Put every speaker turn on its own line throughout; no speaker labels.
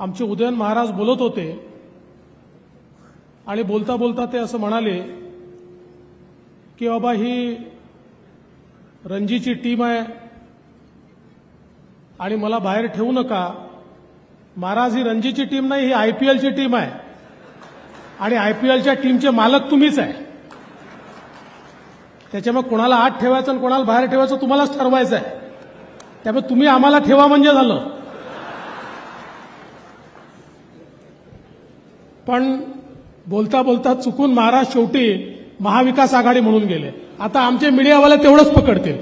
आमचे उदयन महाराज बोलत होते. आणि बोलता बोलता ते असं म्हणाले की बाबा ही रणजीची टीम आहे आणि मला बाहेर ठेवू नका. महाराज ही रणजीची टीम नाही ही आयपीएलची टीम आहे. आणि आयपीएलच्या टीमचे मालक तुम्हीच आहे. त्याच्यामुळे कोणाला आत ठेवायचं आणि कोणाला बाहेर ठेवायचं तुम्हालाच ठरवायचं आहे. त्यामुळे तुम्ही आम्हाला ठेवा म्हणजे झालं. पण बोलता बोलता चुकून महाराज शेवटी महाविकास आघाडी म्हणून गेले. आता आमचे मीडियावाले तेवढंच पकडतील.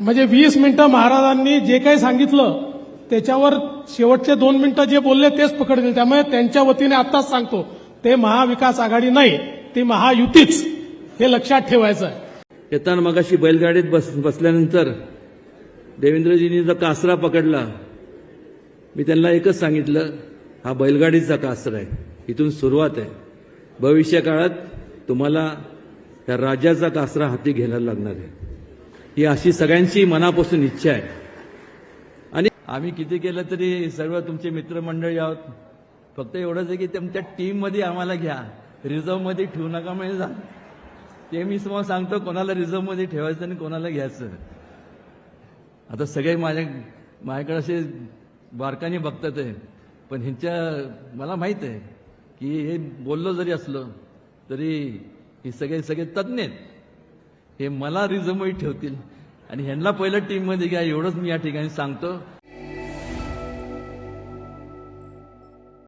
म्हणजे वीस मिनिटं महाराजांनी जे काही सांगितलं त्याच्यावर शेवटचे दोन मिनिटं जे बोलले तेच पकडतील. त्यामुळे त्यांच्या वतीने आत्ताच सांगतो ते महाविकास आघाडी नाही ती महायुतीच. हे लक्षात ठेवायचं आहे
येताना मगाशी बैलगाडीत बस बसल्यानंतर देवेंद्रजींनी जो कासरा पकडला मी त्यांना एकच सांगितलं हा बैलगाडीचा कासरा आहे. इथून सुरुवात आहे. भविष्य काळात तुम्हाला त्या राज्याचा कासरा हाती घ्यायला लागणार आहे. ही अशी सगळ्यांची मनापासून इच्छा आहे. आणि आम्ही किती केलं तरी सर्व तुमचे मित्रमंडळी आहोत. फक्त एवढंच आहे की तुमच्या टीममध्ये आम्हाला घ्या. रिझर्वमध्ये ठेवू नका म्हणजे जा. ते मी तुम्हाला सांगतो कोणाला रिझर्वमध्ये ठेवायचं आणि कोणाला घ्यायचं. आता सगळे माझ्या माझ्याकडे असे बारकाने बघतात आहे. पण ह्यांच्या मला माहीत आहे की हे बोललो जरी असलं तरी हे सगळे सगळे तज्ज्ञ आहेत. हे मला रिझर्वमध्ये ठेवतील. आणि ह्यांना पहिलं टीममध्ये घ्या एवढंच मी या ठिकाणी सांगतो.